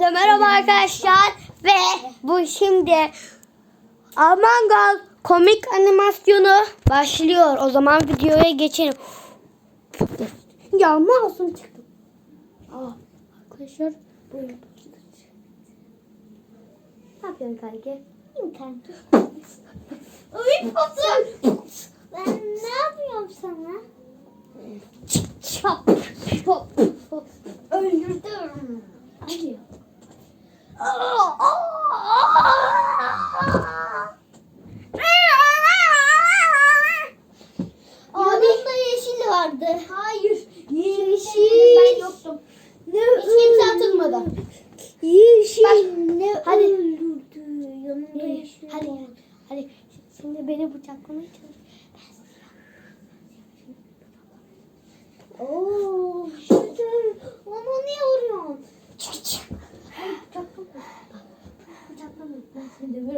Hepinize merhaba arkadaşlar ve bu şimdi Among Us komik animasyonu başlıyor. O zaman videoya geçelim. Ya mouse'um çıktı. Aa, arkadaşlar buyurun. Ne yapıyorsun kanki? İnternet. Oyun patron. Ben ne yapıyorum sana? Çap, çap. Öldürdüm. Hadi. Yanımda yeşil vardı. Hayır. Yeşil. Ben yoktum. Ne Hiç kimse atılmadı. Yeşil. Bak, ne hadi. öldürdü. Yanımda yeşil. Hadi. Hadi. Şimdi beni bıçaklamaya çalış. Oo, şükür. Onu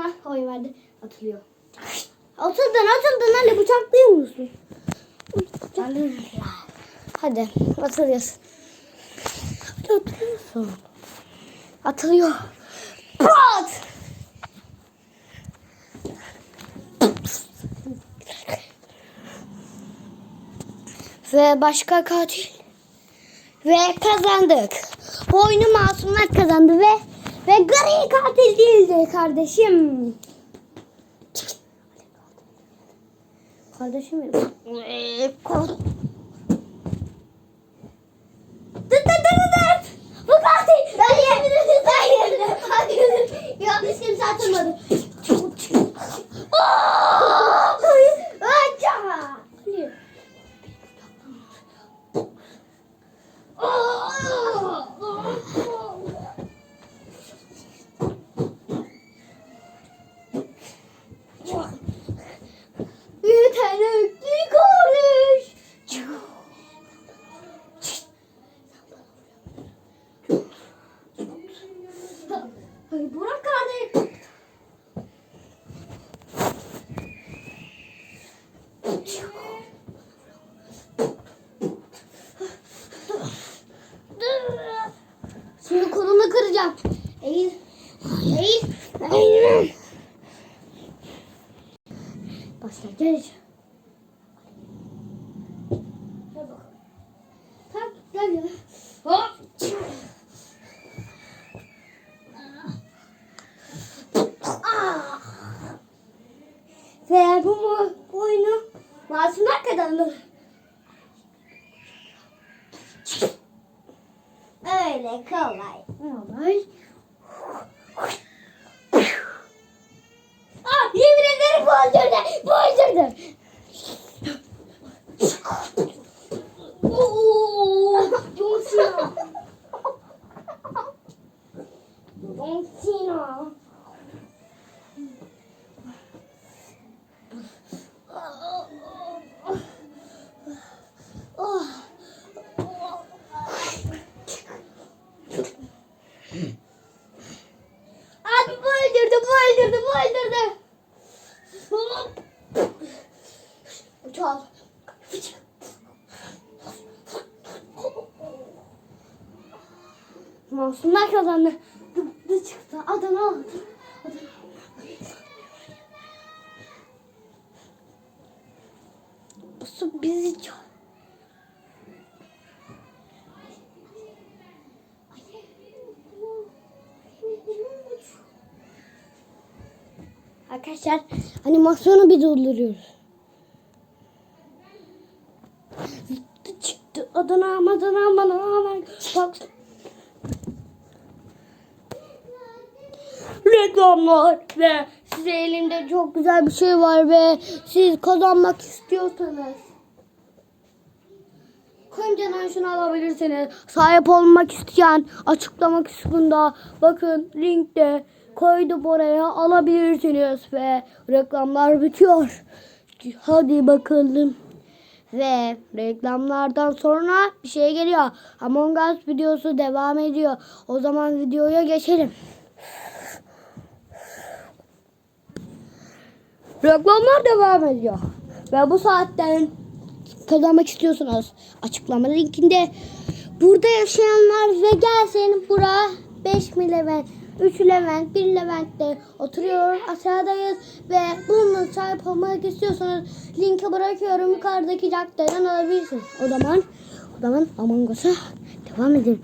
sana oy verdi. Atılıyor. Atıldın atıldın hadi bıçaklıyor musun? Hadi atılıyorsun. Hadi atılıyorsun. Atılıyor. Pat! Ve başka katil. Ve kazandık. Bu oyunu masumlar kazandı ve ve gri katil değildi kardeşim. Kardeşim benim. Dıt dıt dıt dıt. Bu katil. Hayır. Hayır. Hayır. Yanlış kimse atılmadı. Aça. Yetenekli kardeş. Ay Burak kardeş. Şimdi kolunu kıracağım. Eğil. Eğil. Eğil. Başla gel. Gel bakalım. Tak gel gel. Hop. Ah. Ve bu oyunu masumlar kazanır. Öyle kolay. Olay. Ah yemin ederim bu öldürdü. Bu öldürdü. Oo, John Cena. John Cena. Oh. Abi bu öldürdü, bu öldürdü, bu öldürdü. Hop. Uçal. Masumlar kazandı. Ne çıktı? Adana aldı. Adana. Bu su bizi çok... Arkadaşlar animasyonu bir durduruyoruz. Zıttı çıktı Adana Madana Madana Bak. Reklamlar ve size elimde çok güzel bir şey var ve siz kazanmak istiyorsanız Kancadan şunu alabilirsiniz. Sahip olmak isteyen açıklama kısmında bakın linkte koydum oraya alabilirsiniz ve reklamlar bitiyor. Hadi bakalım. Ve reklamlardan sonra bir şey geliyor. Among Us videosu devam ediyor. O zaman videoya geçelim. Reklamlar devam ediyor. Ve bu saatten kazanmak istiyorsanız açıklama linkinde burada yaşayanlar ve gelsin bura 5 mi Levent 3 Levent 1 Levent'te oturuyor aşağıdayız ve bunun sahip olmak istiyorsanız linki bırakıyorum yukarıdaki caddeden alabilirsiniz. O zaman o zaman Among Us'a devam edelim.